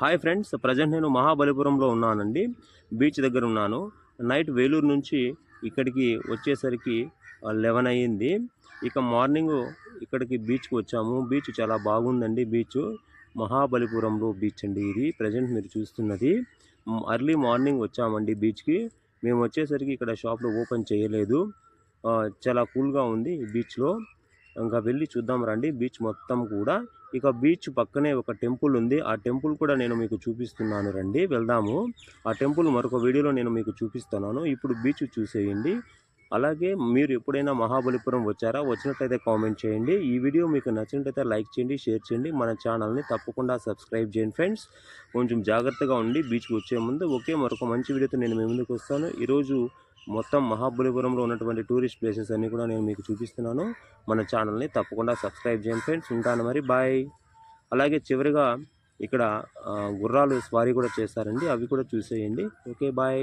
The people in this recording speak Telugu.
హాయ్ ఫ్రెండ్స్ ప్రజెంట్ నేను మహాబలిపురంలో ఉన్నానండి. బీచ్ దగ్గర ఉన్నాను. నైట్ వేలూరు నుంచి ఇక్కడికి వచ్చేసరికి లెవెన్ అయ్యింది. ఇక మార్నింగ్ ఇక్కడికి బీచ్కి వచ్చాము. బీచ్ చాలా బాగుందండి. బీచ్ మహాబలిపురంలో బీచ్ అండి ఇది. ప్రజెంట్ మీరు చూస్తున్నది. అర్లీ మార్నింగ్ వచ్చామండి బీచ్కి. మేము వచ్చేసరికి ఇక్కడ షాప్లో ఓపెన్ చేయలేదు. చాలా కూల్గా ఉంది బీచ్లో. ఇంకా వెళ్ళి చూద్దాం రండి. బీచ్ మొత్తం కూడా ఇక బీచ్ పక్కనే ఒక టెంపుల్ ఉంది. ఆ టెంపుల్ కూడా నేను మీకు చూపిస్తున్నాను రండి. వెళ్దాము. ఆ టెంపుల్ మరొక వీడియోలో నేను మీకు చూపిస్తున్నాను. ఇప్పుడు బీచ్ చూసేయండి. అలాగే మీరు ఎప్పుడైనా మహాబలిపురం వచ్చారా? వచ్చినట్లయితే కామెంట్ చేయండి. ఈ వీడియో మీకు నచ్చినట్లయితే లైక్ చేయండి షేర్ చేయండి. మన ఛానల్ని తప్పకుండా సబ్స్క్రైబ్ చేయండి ఫ్రెండ్స్. కొంచెం జాగ్రత్తగా ఉండి బీచ్కి వచ్చే ముందు ఒకే మరొక మంచి వీడియోతో నేను మీ ముందుకు వస్తాను. ఈరోజు మొత్తం మహాబలిపురంలో ఉన్నటువంటి టూరిస్ట్ ప్లేసెస్ అన్నీ కూడా నేను మీకు చూపిస్తున్నాను. మన ఛానల్ని తప్పకుండా సబ్స్క్రైబ్ చేయండి ఫ్రెండ్స్. ఉంటాను మరి. బాయ్ అలాగే చివరిగా ఇక్కడ గుర్రాలు స్వారీ కూడా చేస్తారండి. అవి కూడా చూసేయండి. Okay bye